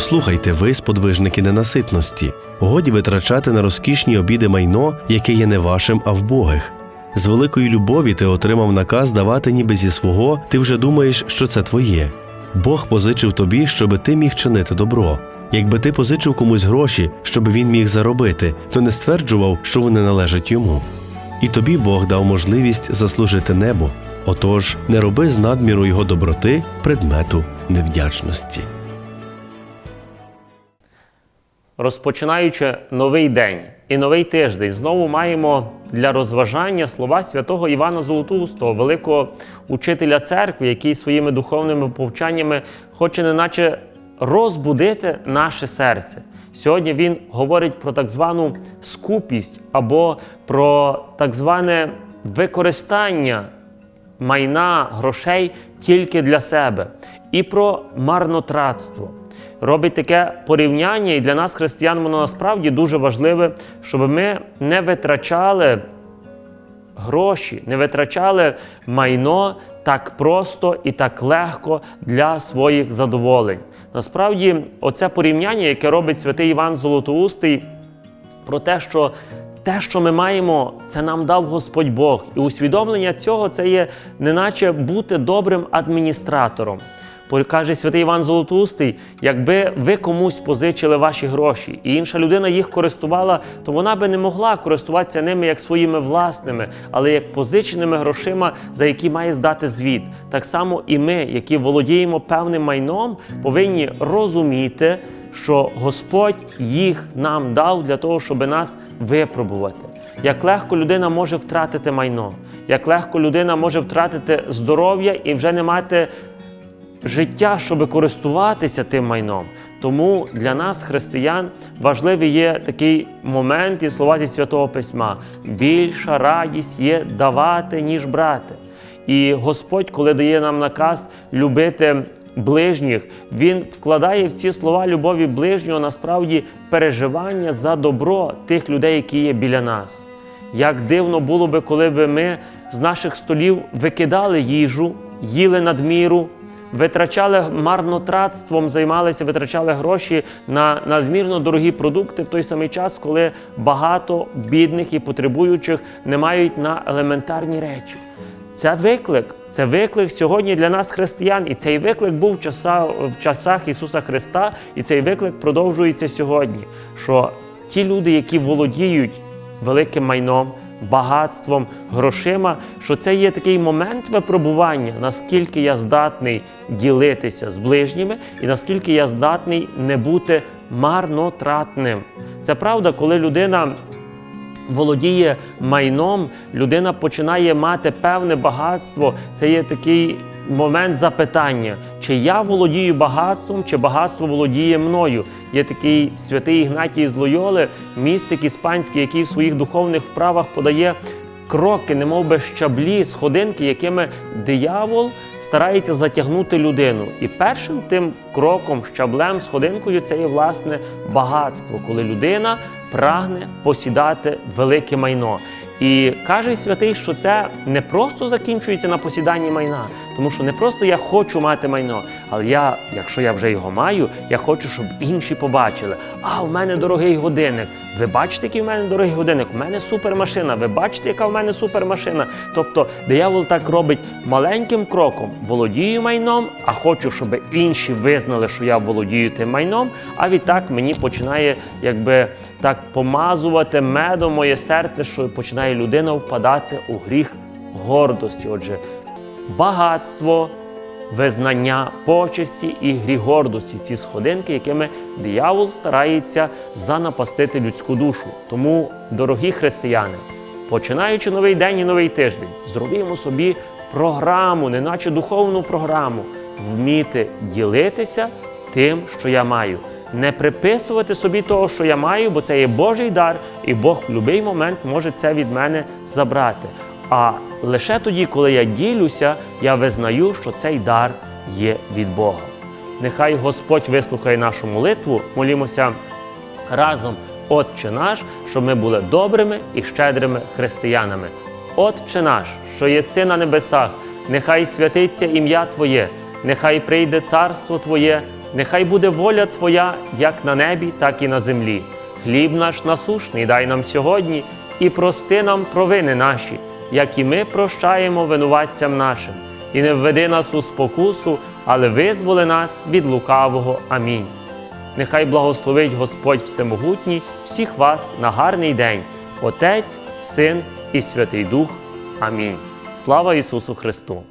Послухайте ви, сподвижники ненаситності, годі витрачати на розкішні обіди майно, яке є не вашим, а в Богих. З великої любові ти отримав наказ давати ніби зі свого, ти вже думаєш, що це твоє. Бог позичив тобі, щоби ти міг чинити добро. Якби ти позичив комусь гроші, щоб він міг заробити, то не стверджував, що вони належать йому. І тобі Бог дав можливість заслужити небо. Отож, не роби з надміру його доброти предмету невдячності. Розпочинаючи новий день і новий тиждень, знову маємо для розважання слова святого Івана Золотоустого, великого учителя церкви, який своїми духовними повчаннями хоче неначе розбудити наше серце. Сьогодні він говорить про так звану скупість або про так зване використання майна грошей тільки для себе, і про марнотратство. Робить таке порівняння, і для нас, християн, воно насправді дуже важливе, щоб ми не витрачали гроші, не витрачали майно так просто і так легко для своїх задоволень. Насправді, оце порівняння, яке робить святий Іван Золотоустий, про те, що те, що ми маємо, це нам дав Господь Бог. І усвідомлення цього це є неначе бути добрим адміністратором. Каже святий Іван Золотоустий, якби ви комусь позичили ваші гроші, і інша людина їх користувала, то вона би не могла користуватися ними як своїми власними, але як позиченими грошима, за які має здати звіт. Так само і ми, які володіємо певним майном, повинні розуміти, що Господь їх нам дав для того, щоб нас випробувати. Як легко людина може втратити майно, як легко людина може втратити здоров'я і вже не мати життя, щоб користуватися тим майном. Тому для нас, християн, важливий є такий момент і слова зі святого письма: більша радість є давати, ніж брати. І Господь, коли дає нам наказ любити ближніх, Він вкладає в ці слова любові ближнього насправді переживання за добро тих людей, які є біля нас. Як дивно було би, коли б ми з наших столів викидали їжу, їли надміру, витрачали марнотратством, займалися, витрачали гроші на надмірно дорогі продукти в той самий час, коли багато бідних і потребуючих не мають на елементарні речі. Це виклик, це виклик сьогодні для нас, християн, і цей виклик був в часа- в часах Ісуса Христа, і цей виклик продовжується сьогодні. Що ті люди, які володіють великим майном, багатством, грошима, що це є такий момент випробування, наскільки я здатний ділитися з ближніми, і наскільки я здатний не бути марнотратним. Це правда, коли людина володіє майном, людина починає мати певне багатство. Це є такий момент запитання, чи я володію багатством, чи багатство володіє мною. Є такий святий Ігнатій з Лойоли, містик іспанський, який в своїх духовних вправах подає кроки, немов би щаблі, сходинки, якими диявол старається затягнути людину. І першим тим кроком, щаблем, сходинкою це є власне багатство, коли людина прагне посідати велике майно. І каже святий, що це не просто закінчується на посіданні майна, тому що не просто я хочу мати майно, але я, якщо я вже його маю, я хочу, щоб інші побачили. А в мене дорогий годинник. Ви бачите, який в мене дорогий годинник? У мене супермашина. Ви бачите, яка в мене супермашина? Тобто, диявол так робить маленьким кроком: володію майном, а хочу, щоб інші визнали, що я володію тим майном. А відтак мені починає якби так помазувати медом моє серце, що починає людина впадати у гріх гордості. Отже, багатство, визнання почесті і гріх гордості ці сходинки, якими диявол старається занапастити людську душу. Тому, дорогі християни, починаючи новий день і новий тиждень, зробімо собі програму, неначе духовну програму, вміти ділитися тим, що я маю. Не приписувати собі того, що я маю, бо це є Божий дар, і Бог в будь-який момент може це від мене забрати. А лише тоді, коли я ділюся, я визнаю, що цей дар є від Бога. Нехай Господь вислухає нашу молитву, молімося разом, Отче наш, щоб ми були добрими і щедрими християнами. Отче наш, що єси на небесах, нехай святиться ім'я Твоє, нехай прийде царство Твоє, Нехай буде воля Твоя як на небі, так і на землі. Хліб наш насушний дай нам сьогодні і прости нам провини наші, як і ми прощаємо винуватцям нашим. І не введи нас у спокусу, але визволи нас від лукавого. Амінь. Нехай благословить Господь Всемогутній всіх вас на гарний день, Отець, Син і Святий Дух. Амінь. Слава Ісусу Христу!